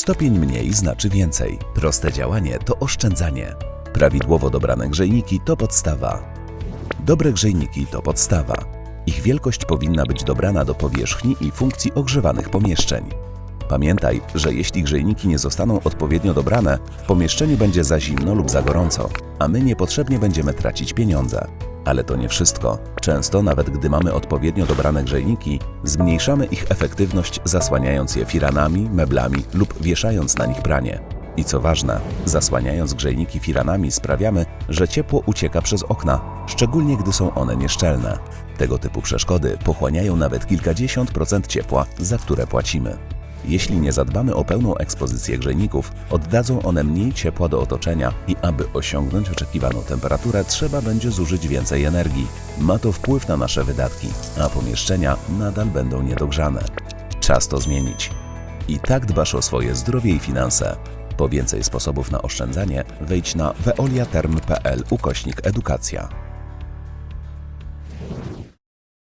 Stopień mniej znaczy więcej. Proste działanie to oszczędzanie. Prawidłowo dobrane grzejniki to podstawa. Dobre grzejniki to podstawa. Ich wielkość powinna być dobrana do powierzchni i funkcji ogrzewanych pomieszczeń. Pamiętaj, że jeśli grzejniki nie zostaną odpowiednio dobrane, w pomieszczeniu będzie za zimno lub za gorąco, a my niepotrzebnie będziemy tracić pieniądze. Ale to nie wszystko. Często, nawet gdy mamy odpowiednio dobrane grzejniki, zmniejszamy ich efektywność zasłaniając je firanami, meblami lub wieszając na nich pranie. I co ważne, zasłaniając grzejniki firanami sprawiamy, że ciepło ucieka przez okna, szczególnie gdy są one nieszczelne. Tego typu przeszkody pochłaniają nawet kilkadziesiąt procent ciepła, za które płacimy. Jeśli nie zadbamy o pełną ekspozycję grzejników, oddadzą one mniej ciepła do otoczenia i aby osiągnąć oczekiwaną temperaturę, trzeba będzie zużyć więcej energii. Ma to wpływ na nasze wydatki, a pomieszczenia nadal będą niedogrzane. Czas to zmienić. I tak dbasz o swoje zdrowie i finanse. Po więcej sposobów na oszczędzanie wejdź na veoliaterm.pl ukośnik edukacja.